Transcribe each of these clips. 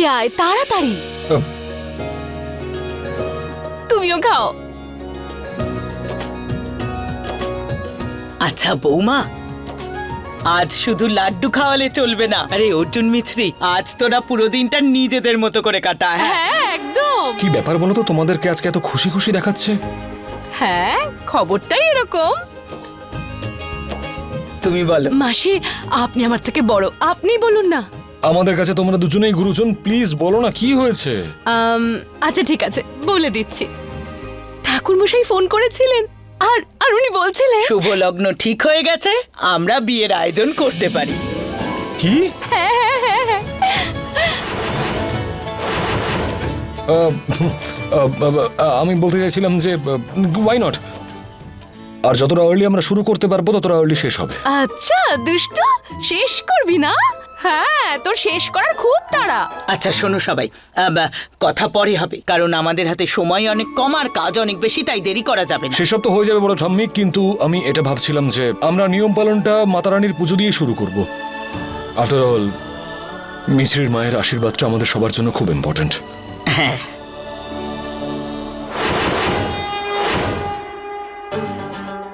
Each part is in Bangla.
এদিকে আয় তাড়াতাড়ি। তুমিও খাও। আচ্ছা বৌমা আজ শুধু লাড্ডু খাওয়ালে চলবে না। আরে অর্জুন মিছরি আজ তোরা পুরো দিনটা নিজেদের মতো করে কাটা হ্যাঁ? হ্যাঁ একদম। কি ব্যাপার বলো তো তোমাদেরকে আজকে এত খুশি খুশি দেখাচ্ছে? হ্যাঁ খবরটাই এরকম। তুমি বলো। মাসি আপনি আমার থেকে বড় আপনি বলুন না। আমাদের কাছে তোমরা দুজনেই গুরুজন প্লিজ বলো না কি হয়েছে? আম, আচ্ছা ঠিক আছে বলে দিচ্ছি। ঠাকুর মশাই ফোন করেছিলেন আর আর উনি বলছিলেন শুভ লগ্ন ঠিক হয়ে গেছে আমরা বিয়ের আয়োজন করতে পারি। কি? আহ, আহ, আহ, আমি বলতে চাইছিলাম যে ওয়াই নট আর যতটা আর্লি আমরা শুরু করতে পারব ততটা আর্লি শেষ হবে। আচ্ছা দুষ্ট শেষ করবি না? হ্যাঁ তোর শেষ করার খুব তাড়া। আচ্ছা শোনো সবাই। আহ, বা, কথা পরে হবে কারণ আমাদের হাতে সময় অনেক কম আর কাজ অনেক বেশি তাই দেরি করা যাবে না। সেসব তো হয়ে যাবে বড় ঠাম্মি কিন্তু আমি এটা ভাবছিলাম যে আমরা নিয়ম পালনটা মাতারানির পুজো দিয়ে শুরু করব। আফটার অল মিছরির মায়ের আশীর্বাদটা আমাদের সবার জন্য খুব ইম্পর্ট্যান্ট হ্যাঁ।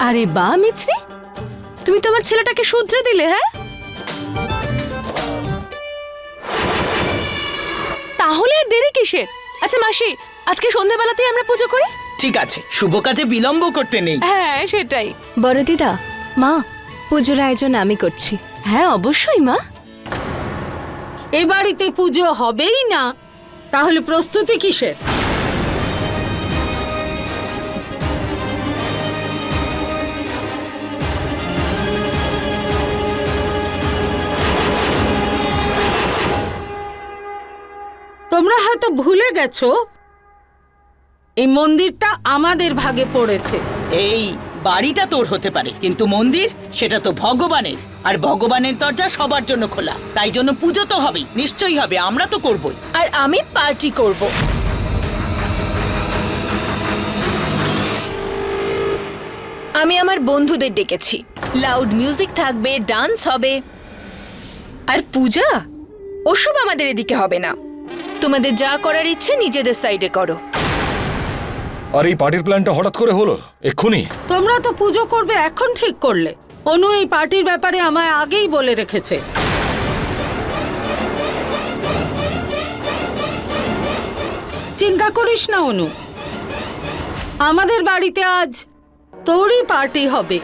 আরে বা মিছরি! তুমি তোমার ছেলেটাকে শুধরে দিলে হ্যাঁ? কিসের? আচ্ছা মাসি আজকে সন্ধ্যাবেলাতেই আমরা পুজো করি? ঠিক আছে শুভ কাজে বিলম্ব করতে নেই। হ্যাঁ সেটাই। বড় দিদা মা পুজোর আয়োজন আমি করছি। হ্যাঁ অবশ্যই মা। এ বাড়িতে পুজো হবেই না তাহলে প্রস্তুতি কিসের? তোমরা হয়তো ভুলে গেছো এই মন্দিরটা আমাদের ভাগে পড়েছে। এই বাড়িটা তোর হতে পারে কিন্তু মন্দির সেটা তো ভগবানের। আর ভগবানের দরজা সবার জন্য খোলা তাই জন্য পুজো তো হবেই নিশ্চয়ই হবে আমরা তো করবই। আর আমি পার্টি করব। আমি আমার বন্ধুদের ডেকেছি। লাউড মিউজিক থাকবে ডান্স হবে। আর পূজা ওসব আমাদের এদিকে হবে না। তোমাদের যা করার ইচ্ছে নিজেদের সাইডে করো। আর এই পার্টির প্ল্যানটা হঠাৎ করে হলো? এক্ষুনি? তোমরা তো পুজো করবে এখন ঠিক করলে। অনু এই পার্টির ব্যাপারে আমায় আগেই বলে রেখেছে। চিন্তা করিস না অনু। আমাদের বাড়িতে আজ তোরই পার্টি হবে।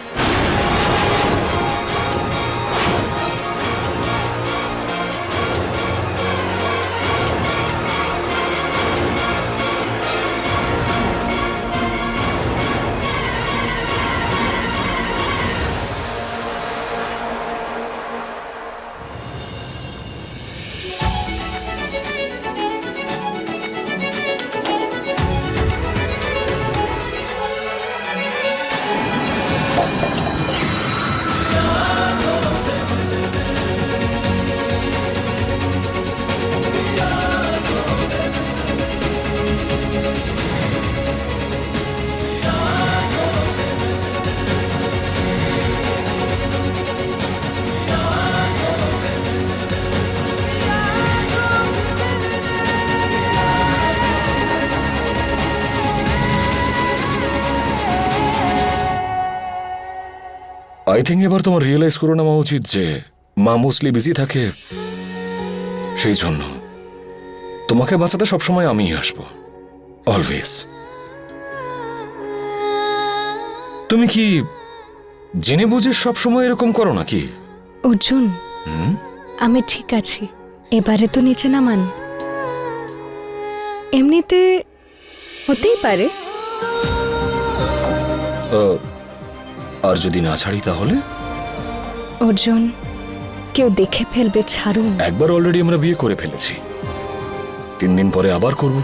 আই থিঙ্ক এবার তোমার রিয়েলাইজ করে নেওয়া উচিত যে মা মোস্টলি বিজি থাকে। সেই জন্য তোমাকে বাঁচাতে সবসময় আমিই আসব। অলওয়েজ তুমি কি জেনে বুঝে সবসময় এরকম করো নাকি? অর্জুন আমি ঠিক আছি। এবারে তো নিচে নামান। এমনিতে হতেই পারে। আর যদি না ছাড়ি তাহলে? অর্জুন কেউ দেখে ফেলবে ছাড়ুন। একবার অলরেডি আমরা বিয়ে করে ফেলেছি। তিন দিন পরে আবার করব।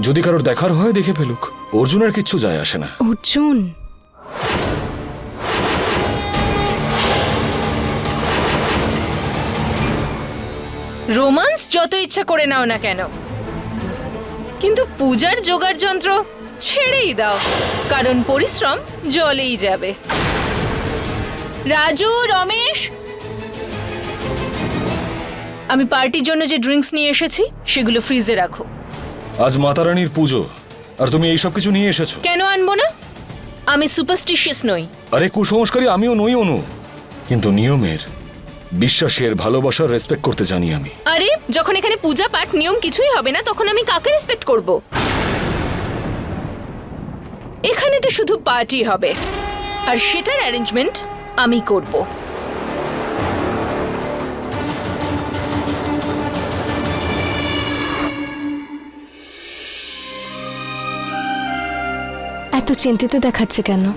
যদি কারোর দেখার হয় দেখে ফেলুক। অর্জুনের কিচ্ছু যায় আসে না। অর্জুন। রোমান্স যত ইচ্ছা করে নাও না কেন। কিন্তু পূজার জোগাড় যন্ত্র ছেড়েই দাও। কারণ পরিশ্রম জলেই যাবে। রাজু রমেশ? আমি পার্টির জন্য যে ড্রিঙ্কস নিয়ে এসেছি সেগুলো ফ্রিজে রাখো। আজ মাতারানির পুজো আর তুমি এইসব কিছু নিয়ে এসেছ। কেন আনব না? আমি সুপারস্টিশিয়াস নই। আরে কুসংস্কারী আমিও নই অনু। কিন্তু নিয়মের বিশ্বাসের ভালোবাসার রেসপেক্ট করতে জানি আমি। আরে যখন এখানে পূজা পাঠ নিয়ম কিছুই হবে না তখন আমি কাকে রেসপেক্ট করব? এখানে তো শুধু পার্টি হবে। আর সেটার অ্যারেঞ্জমেন্ট আমি করব। এত চিন্তিত দেখাচ্ছে কেন?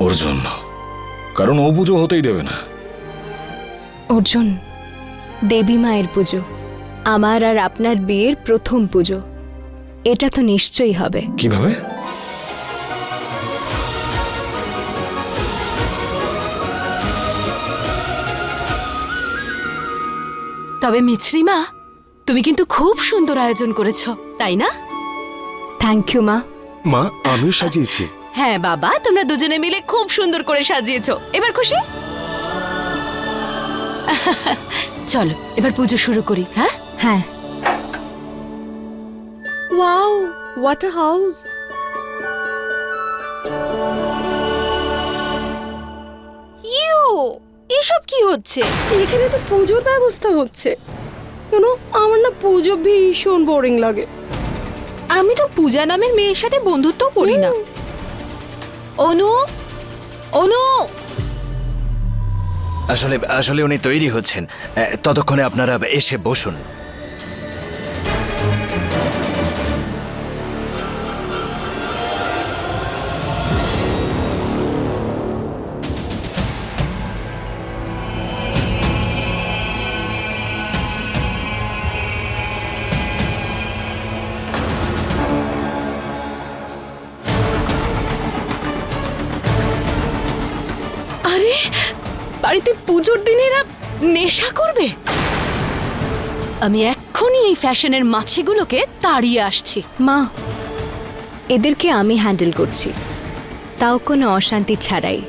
ওর জন্য। কারণ ও পুজো হতেই দেবে না। অর্জুন দেবী মায়ের পুজো আমার আর আপনার বিয়ের প্রথম পুজো। এটা তো নিশ্চয়ই হবে। কীভাবে? তবে মিছরিমা তুমি কিন্তু খুব সুন্দর আয়োজন করেছ তাই না? থ্যাংক ইউ মা। মা আমিও সাজিয়েছি। হ্যাঁ বাবা তোমরা দুজনে মিলে খুব সুন্দর করে সাজিয়েছো। এবার খুশি? চলো এবার পুজো শুরু করি হ্যাঁ? হ্যাঁ। ওয়াও হোয়াট আ হাউস এসব কি হচ্ছে? এখানে তো পুজোর ব্যবস্থা হচ্ছে। কোনো আমার না পুজো ভীষণ বোরিং লাগে। আমি তো পূজা নামের মেয়ের সাথে বন্ধুত্ব করি না। অনু অনু। আসলে আসলে উনি তৈরি হচ্ছেন। ততক্ষণে আপনারা এসে বসুন। বাড়িতে পুজোর দিন এরা নেশা করবে? আমি এক্ষুনি এই ফ্যাশনের মাছিগুলোকে তাড়িয়ে আসছি। মা এদেরকে আমি হ্যান্ডেল করছি। তাও কোনো অশান্তি ছাড়াই।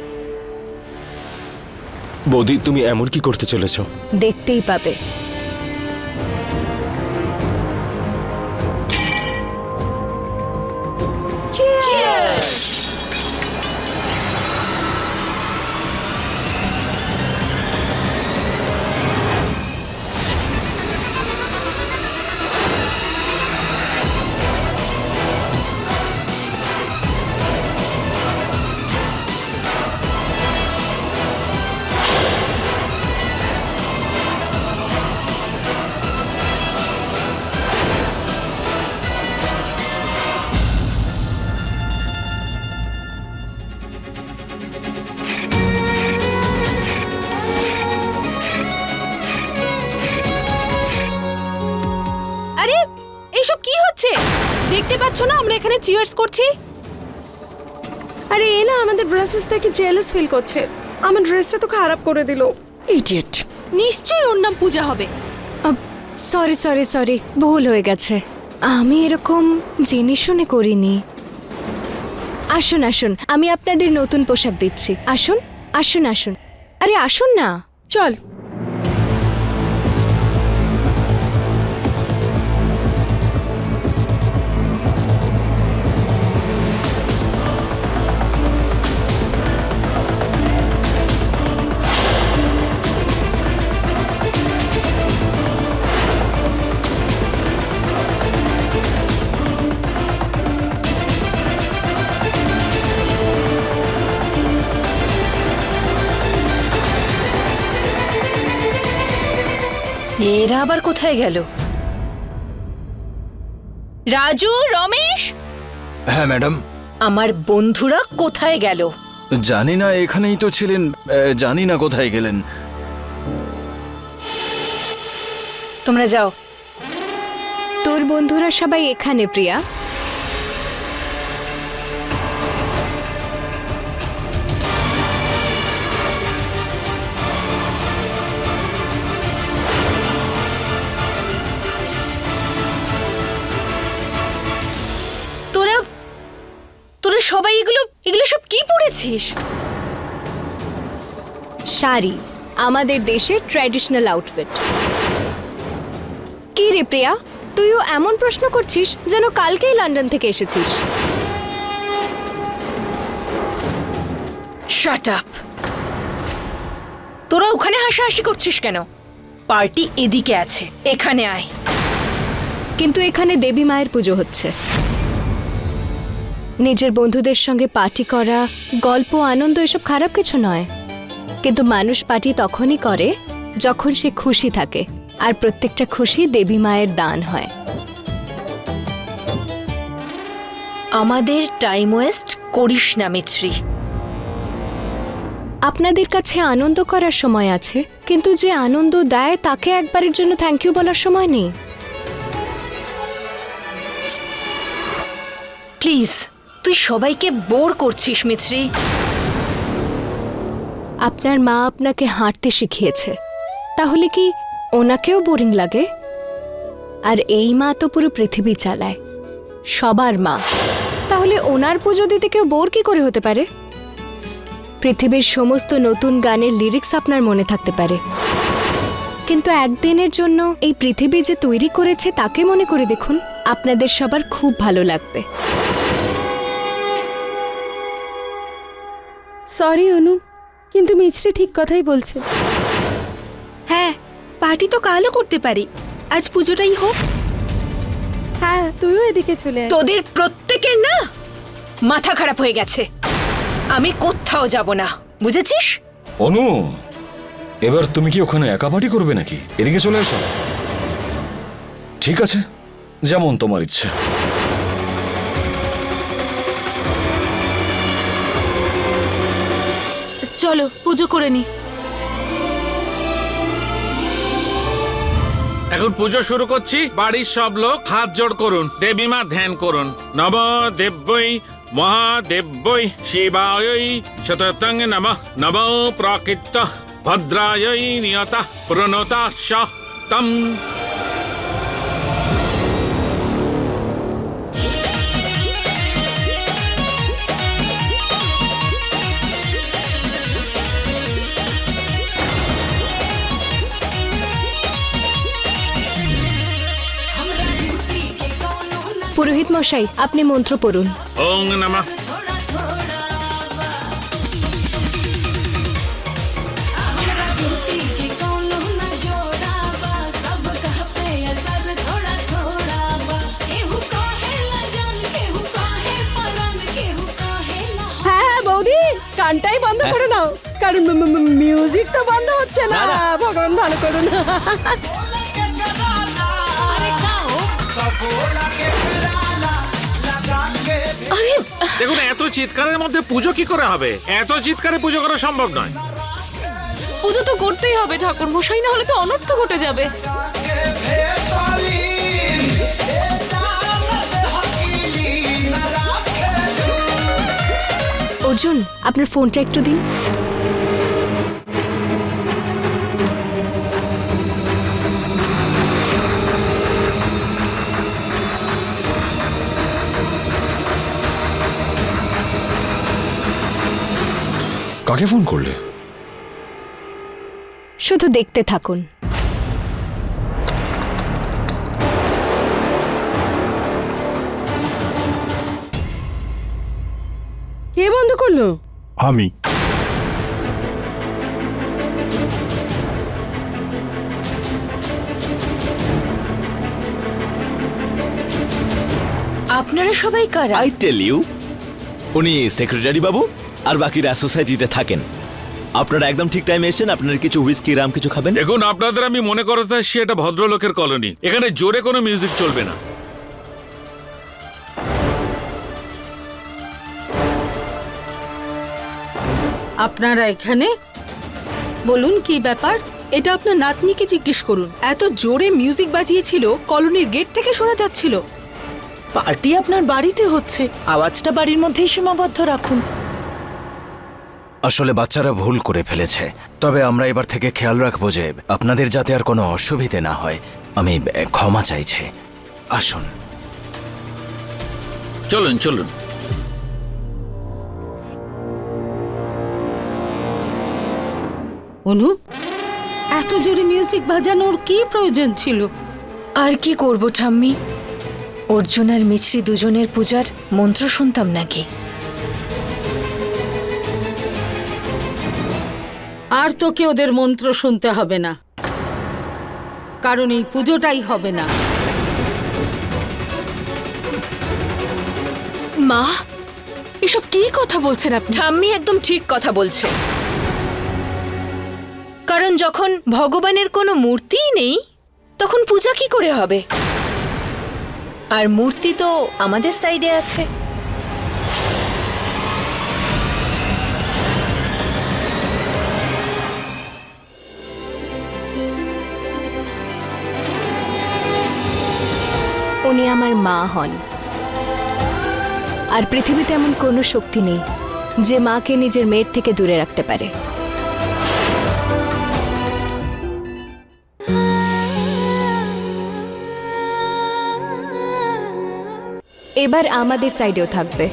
বৌদি তুমি এমন কি করতে চলেছ? দেখতেই পাবে। দেখতে পাচ্ছ না? আমরা এখানে চিয়ার্স করছি। আরে এ না আমাদের ড্রেসেস দেখে জেলাস ফিল করছে। আমার ড্রেসটা তো খারাপ করে দিল। ইডিয়েট নিশ্চয়ই ওর নাম পূজা হবে। সরি সরি সরি ভুল হয়ে গেছে। আমি এরকম জেনে শুনে করিনি। আসুন আসুন আমি আপনাদের নতুন পোশাক দিচ্ছি। আসুন আসুন আসুন। আরে আসুন না। চল। এরা আবার কোথায় গেল? রাজু রমেশ? হ্যাঁ ম্যাডাম। আমার বন্ধুরা কোথায় গেল? জানি না এখানেই তো ছিলেন। আহ, জানি না কোথায় গেলেন। তোমরা যাও। তোর বন্ধুরা সবাই এখানে প্রিয়া। সবাই এগুলো এগুলো সব কি পড়েছিস শাড়ি আমাদের দেশের ট্র্যাডিশনাল আউটফিট কি রে প্রিয়া? তুইও এমন প্রশ্ন করছিস যেন কালকেই লন্ডন থেকে এসেছিস। শাট আপ তোরা ওখানে হাসাহাসি করছিস কেন? পার্টি এদিকে আছে এখানে আয়। কিন্তু এখানে দেবী মায়ের পুজো হচ্ছে। নিজের বন্ধুদের সঙ্গে পার্টি করা গল্প আনন্দ এসব খারাপ কিছু নয়। কিন্তু মানুষ পার্টি তখনই করে যখন সে খুশি থাকে আর প্রত্যেকটা খুশি দেবী মায়ের দান হয়। আমাদের টাইম ওয়েস্ট করিস না মিত্রি। আপনাদের কাছে আনন্দ করার সময় আছে কিন্তু যে আনন্দ দেয় তাকে একবারের জন্য থ্যাংক ইউ বলার সময় নেই। প্লিজ তুই সবাইকে বোর করছিস মিত্রি আপনার মা আপনাকে হাঁটতে শিখিয়েছে। তাহলে কি ওনাকেও বোরিং লাগে? আর এই মা তো পুরো পৃথিবী চালায়। সবার মা। তাহলে ওনার পুজো দিতে কেউ বোর কি করে হতে পারে? পৃথিবীর সমস্ত নতুন গানের লিরিক্স আপনার মনে থাকতে পারে। কিন্তু একদিনের জন্য এই পৃথিবী যে তৈরি করেছে তাকে মনে করে দেখুন, আপনাদের সবার খুব ভালো লাগবে। সরি অনু কিন্তু মিছরি ঠিক কথাই বলছে। হ্যাঁ পার্টি তো কালও করতে পারি। আজ পুজোটাই হোক। হ্যাঁ তুইও এদিকে চলে আয়। তোদের প্রত্যেকের না মাথা খারাপ হয়ে গেছে। আমি কোথাও যাব না বুঝেছিস? অনু এবার তুমি কি ওখানে একা পার্টি করবে নাকি? এদিকে চলে এসো। ঠিক আছে যেমন তোমার ইচ্ছে। চলো, পুজো করে নি। এখন পুজো শুরু করছি। বাড়ির সব লোক হাত জোড় করুন, দেবী মা ধ্যান করুন। নব দেব্যই মহাদেব্যই শিবায়ই শততং নম নব প্রাকৃত ভদ্রায়ই নিয়ত, প্রণতা তম পুরোহিত মশাই আপনি মন্ত্র পড়ুন। ওং নমঃ। হ্যাঁ হ্যাঁ বৌদি কানটাই বন্ধ করে নাও। কারণ মিউজিক তো বন্ধ হচ্ছে না। ভগবান ভালো করুন। দেখুন এত চিৎকারের মধ্যে পুজো কি করে হবে? এত চিৎকারে পুজো করা সম্ভব নয়। পুজো তো করতেই হবে ঠাকুর মশাই না হলে তো অনর্থ ঘটে যাবে। অর্জুন আপনার ফোনটা একটু দিন। কাকে ফোন করলে? শুধু দেখতে থাকুন। কে বন্ধ করল? আমি। আপনারা সবাই কারা? আই টেল ইউ উনি সেক্রেটারি বাবু। আর বাকিরা সোসাইটিতে থাকেন। আপনারা একদম ঠিক টাইমে এসেছেন আপনারা কিছু হুইস্কি রাম কিছু খাবেন? দেখুন আপনাদের আমি মনে করাতে আসছি এটা ভদ্রলোকের কলোনি এখানে জোরে কোনো মিউজিক চলবে না। আপনারা এখানে? বলুন কি ব্যাপার? এটা আপনার নাতনিকে জিজ্ঞেস করুন। এত জোরে মিউজিক বাজিয়েছিল কলোনির গেট থেকে শোনা যাচ্ছিল। পার্টি আপনার বাড়িতে হচ্ছে। আওয়াজটা বাড়ির মধ্যেই সীমাবদ্ধ রাখুন। আসলে বাচ্চারা ভুল করে ফেলেছে। তবে আমরা এবার থেকে খেয়াল রাখব যে আপনাদের যাতে আর কোনো অসুবিধে না হয় আমি ক্ষমা চাইছি। আসুন। চলুন চলুন। অনু এত জোরে মিউজিক বাজানোর কি প্রয়োজন ছিল? আর কি করব ঠাম্মি? অর্জুন আর মিছরি দুজনের পূজার মন্ত্র শুনতাম নাকি? আর তোকে ওদের মন্ত্র শুনতে হবে না। কারণ এই পুজোটাই হবে না। মা এসব কি কথা বলছেন আপনি? ঠাম্মি একদম ঠিক কথা বলছে। কারণ যখন ভগবানের কোনো মূর্তিই নেই তখন পূজা কি করে হবে? আর মূর্তি তো আমাদের সাইডে আছে। উনি আমার মা হন। আর পৃথিবীতে এমন কোনো শক্তি নেই যে মাকে নিজের মেয়ের থেকে দূরে রাখতে পারে। এবার আমাদের সাইডেও থাকবে।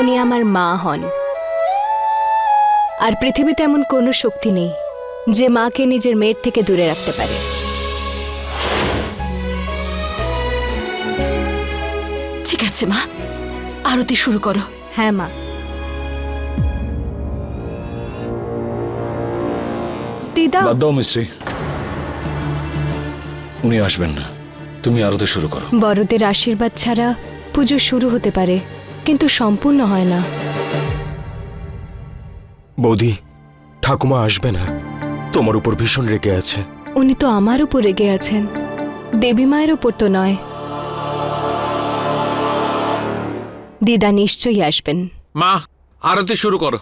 উনি আমার মা হন। আর পৃথিবীতে এমন কোনো শক্তি নেই যে মাকে নিজের মেয়ের থেকে দূরে রাখতে পারে। ঠিক আছে মা। আরতি শুরু করো। হ্যাঁ মা। দিদা। বাদ দাও মিশ্রি উনি আসবেন না। তুমি আরতি শুরু করো। বড়দের আশীর্বাদ ছাড়া পুজো শুরু হতে পারে। কিন্তু সম্পূর্ণ হয় না। বৌদি ঠাকুমা আসবে না। তোমার উপর ভীষণ রেগে আছে। উনি তো আমার উপর রেগে আছেন। দেবী মায়ের উপর তো নয়। দিদা নিশ্চয়ই আসবেন। মা আরতি শুরু করো।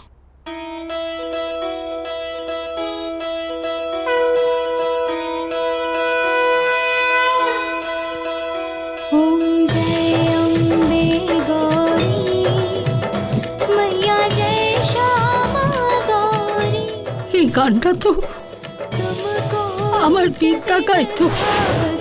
তো। আমার বিদ্যা গাইতো সব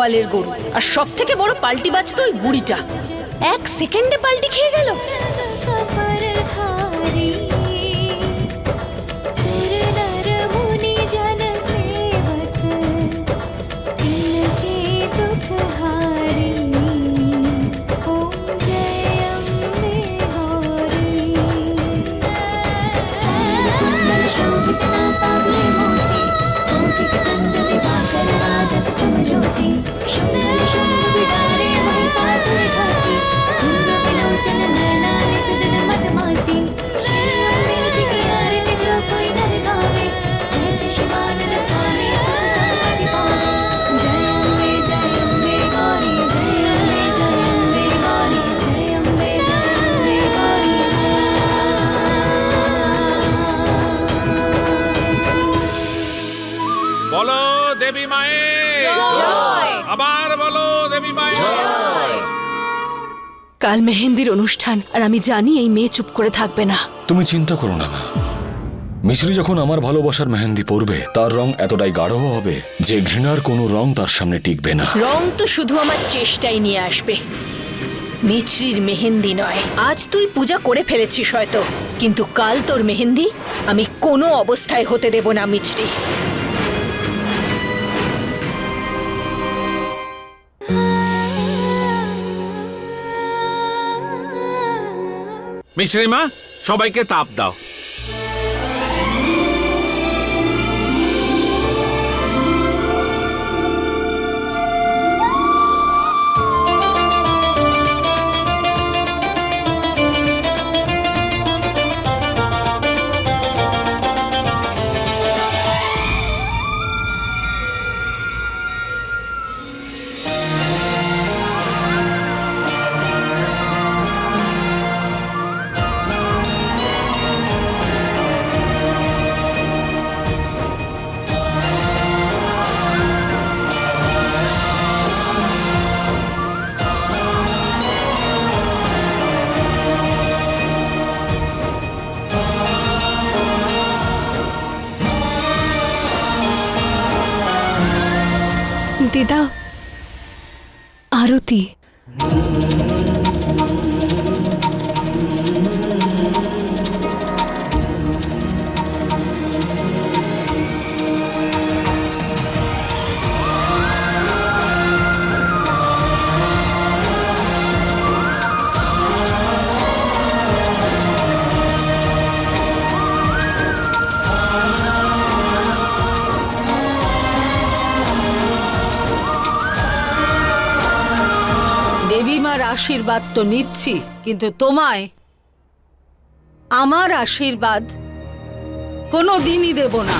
গোয়ালের গরু। আর সব থেকে বড় পাল্টি বাজ তো ওই বুড়িটা। এক সেকেন্ডে পাল্টি খেয়ে গেল। কাল মেহেন্দির অনুষ্ঠান আর আমি জানি এই মেয়ে চুপ করে থাকবে না। তুমি চিন্তা করো না মা। মিশ্রি যখন আমার ভালোবাসার মেহেন্দি পরবে তার রং এতটাই গাঢ় হবে যে ঘৃণার কোনো রং তার সামনে টিকবে না। রং তো শুধু আমার চেষ্টাই নিয়ে আসবে। মিছরির মেহেন্দি নয়। আজ তুই পূজা করে ফেলেছিস হয়তো কিন্তু কাল তোর মেহেন্দি আমি কোনো অবস্থায় হতে দেব না মিছরি। মিশ্রিমা সবাইকে তাপ দাও। আশীর্বাদ তো নিচ্ছি কিন্তু তোমায় আমার আশীর্বাদ কোনো দিনই দেব না।